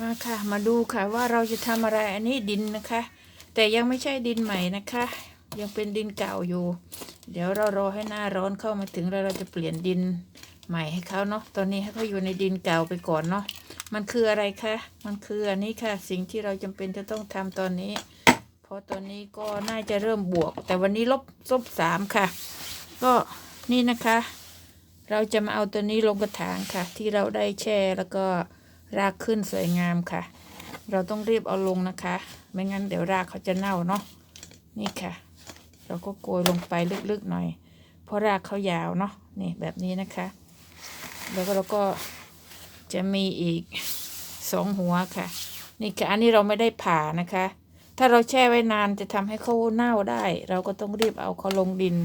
มาค่ะ มาดูค่ะว่าเราจะทำอะไรอันนี้ดินนะคะ แต่ยังไม่ใช่ดินใหม่นะคะ ยังเป็นดินเก่าอยู่ เดี๋ยวเรารอให้หน้าร้อนเข้ามาถึงแล้วเราจะเปลี่ยนดินใหม่ให้เขาเนาะตอนนี้ให้เขาอยู่ในดินเก่าไปก่อนเนาะมันคืออะไรคะมันคืออันนี้ค่ะ สิ่งที่เราจำเป็นจะต้องทำตอนนี้ เพราะตอนนี้ก็น่าจะเริ่มบวก แต่วันนี้ลบลบสามค่ะ ก็นี่นะคะ เราจะมาเอาตัวนี้ลงกระถางค่ะ ที่เราได้แช่แล้วก็ รากขึ้นสวยงามค่ะ เราต้องรีบเอาลงนะคะ ไม่งั้นเดี๋ยวรากเขาจะเน่าเนาะนี่ค่ะ เราก็โกยลงไปลึกๆหน่อย เพราะรากเขายาวเนาะนี่แบบนี้นะคะ แล้วก็เราก็จะมีอีกสองหัวค่ะ นี่ค่ะอันนี้เราไม่ได้ผ่านะคะ ถ้าเราแช่ไว้นานจะทำให้เขาเน่าได้ เราก็ต้องรีบเอาเขาลงดิน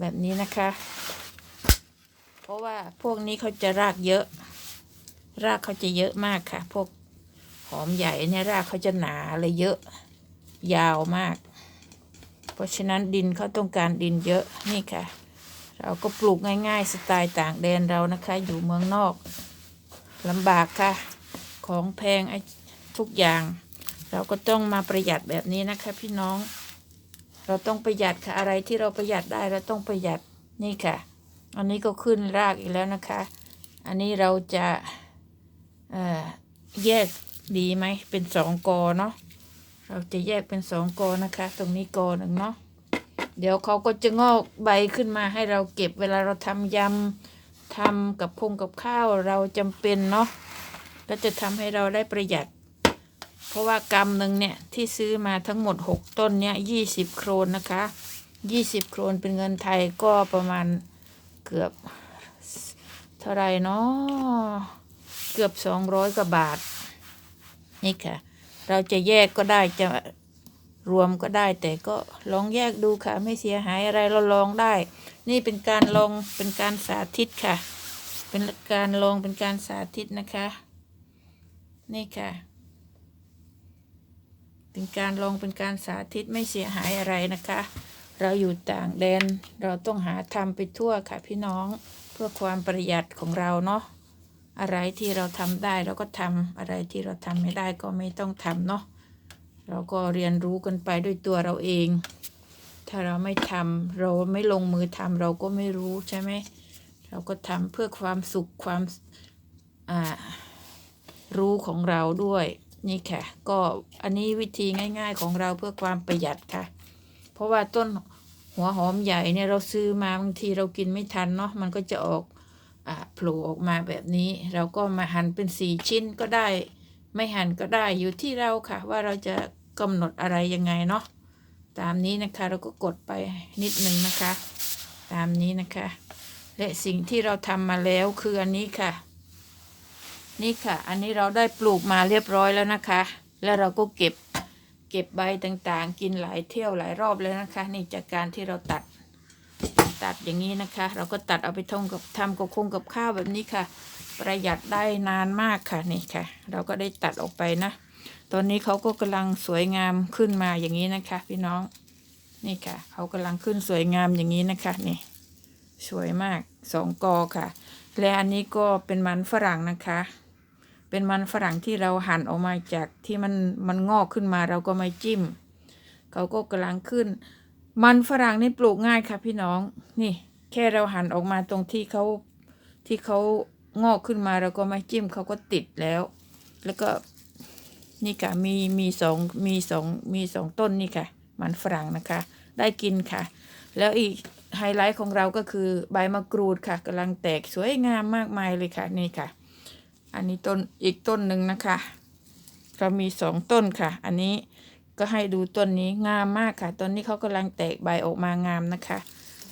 แบบนี้นะคะ เพราะว่าพวกนี้เขาจะรากเยอะ รากเขาจะเยอะมากค่ะ พวกหอมใหญ่เนี่ยรากเขาจะหนาเลยเยอะ ยาวมาก เพราะฉะนั้นดินเขาต้องการดินเยอะนี่ค่ะ เราก็ปลูกง่าย ๆ สไตล์ต่างแดนเรานะคะ อยู่เมืองนอกลำบากค่ะ ของแพงไอ้ทุกอย่าง เราก็ต้องมาประหยัดแบบนี้นะคะ พี่น้อง เราต้องประหยัดค่ะอะไรที่เราประหยัดได้เราต้องประหยัดนี่ค่ะ อันนี้ก็ขึ้นรากอีกแล้วนะคะ อันนี้เราจะ เอ่อแยกดีไหมเป็นสองกอเนาะเราจะแยกเป็นสองกอนะคะ ตรงนี้กอหนึ่งเนาะเดี๋ยวเขาก็จะงอกใบขึ้นมาให้เราเก็บเวลาเราทำยำทำกับพงกับข้าวเราจำเป็นเนาะแล้วจะทำให้เราได้ประหยัด เพราะว่ากำหนึ่งเนี่ย ที่ซื้อมาทั้งหมดหกต้นเนี่ยยี่สิบโครนนะคะยี่สิบโครนเป็นเงินไทยก็ประมาณเกือบเท่าไรเนาะ กือบสองร้อยกว่าบาท นี่ค่ะ เราจะแยกก็ได้จะรวมก็ได้ แต่ก็ลองแยกดูค่ะ ไม่เสียหายอะไรเราลองได้ นี่เป็นการลองเป็นการสาธิตค่ะ เป็นการลองเป็นการสาธิตนะคะ นี่ค่ะ เป็นการลองเป็นการสาธิตไม่เสียหายอะไรนะคะ เราอยู่ต่างแดนเราต้องหาทำไปทั่วค่ะพี่น้องเพื่อความประหยัดของเราเนาะ อะไรที่เราทำได้เราก็ทำอะไรที่เราทำไม่ได้ก็ไม่ต้องทำเนาะเราก็เรียนรู้กันไปด้วยตัวเราเอง ถ้าเราไม่ทำเราไม่ลงมือทำเราก็ไม่รู้ใช่ไหมเราก็ทำเพื่อความสุขความอ่ารู้ของเราด้วยนี่ค่ะ ก็อันนี้วิธีง่าย ๆ ของเราเพื่อความประหยัดค่ะ เพราะว่าต้นหัวหอมใหญ่เนี่ยเราซื้อมาบางทีเรากินไม่ทันเนาะมันก็จะออก โผล่ออกมาแบบนี้ เราก็มาหั่นเป็นสี่ชิ้นก็ได้ ไม่หั่นก็ได้อยู่ที่เราค่ะ ว่าเราจะกำหนดอะไรยังไงเนาะตามนี้นะคะเราก็กดไปนิดนึงนะคะ ตามนี้นะคะ และสิ่งที่เราทำมาแล้วคืออันนี้ค่ะ นี่ค่ะ อันนี้เราได้ปลูกมาเรียบร้อยแล้วนะคะ แล้วเราก็เก็บเก็บใบต่างๆ กินหลายเที่ยวหลายรอบเลยนะคะ นี่จากการที่เราตัด ตัดอย่างนี้นะคะ เราก็ตัดเอาไปทำกับทำกับคงกับข้าวแบบนี้ค่ะ ประหยัดได้นานมากค่ะนี่ค่ะ เราก็ได้ตัดออกไปนะ ตอนนี้เขาก็กำลังสวยงามขึ้นมาอย่างนี้นะคะ พี่น้องนี่ค่ะเขากำลังขึ้นสวยงามอย่างนี้นะคะนี่สวยมากสองกอค่ะ และอันนี้ก็เป็นมันฝรั่งนะคะ เป็นมันฝรั่งที่เราหั่นออกมาจากที่มันมันงอกขึ้นมาเราก็ไม่จิ้ม เขาก็กำลังขึ้น มันฝรั่งนี่ปลูกง่ายค่ะพี่น้อง นี่ แค่เราหั่นออกมาตรงที่เขาที่เขางอกขึ้นมาเราก็ม่จิ้มเขาก็ติดแล้ว แล้วก็นี่ค่ะมีมีสองมีสองมีสองต้นนี่ค่ะ มันฝรั่งนะคะ ได้กินค่ะ แล้วอีกไฮไลท์ของเราก็คือใบมะกรูดค่ะกำลังแตกสวยงามมากมายเลยค่ะนี่ค่ะ อันนี้ต้นอีกต้นหนึ่งนะคะ เรามีสองต้นค่ะ อันนี้ ก็ให้ดูต้นนี้งามมากค่ะต้นนี้เขากำลังแตกใบออกมางามนะคะ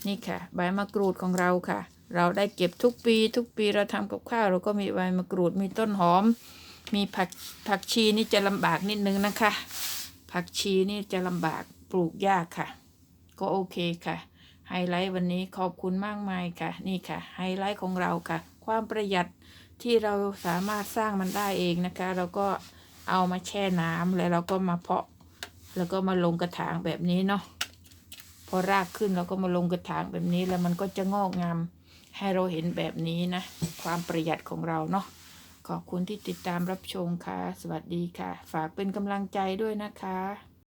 นี่ค่ะ ใบมะกรูดของเราค่ะ เราได้เก็บทุกปี ทุกปีเราทำกับข้าวเราก็มีใบมะกรูดมีต้นหอม มีผักผักชีนี่จะลำบากนิดนึงนะคะ ผักชีนี่จะลำบากปลูกยากค่ะ ก็โอเคค่ะไฮไลท์วันนี้ขอบคุณมากมายค่ะ นี่ค่ะไฮไลท์ของเราค่ะ ความประหยัดที่เราสามารถสร้างมันได้เองนะคะ เราก็เอามาแช่น้ำแล้วเราก็มาเพาะ แล้วก็มาลงกระถางแบบนี้เนาะพอรากขึ้นเราก็มาลงกระถางแบบนี้แล้วมันก็จะงอกงามให้เราเห็นแบบนี้นะ ความประหยัดของเราเนาะขอบคุณที่ติดตามรับชมค่ะ สวัสดีค่ะ ฝากเป็นกำลังใจด้วยนะคะ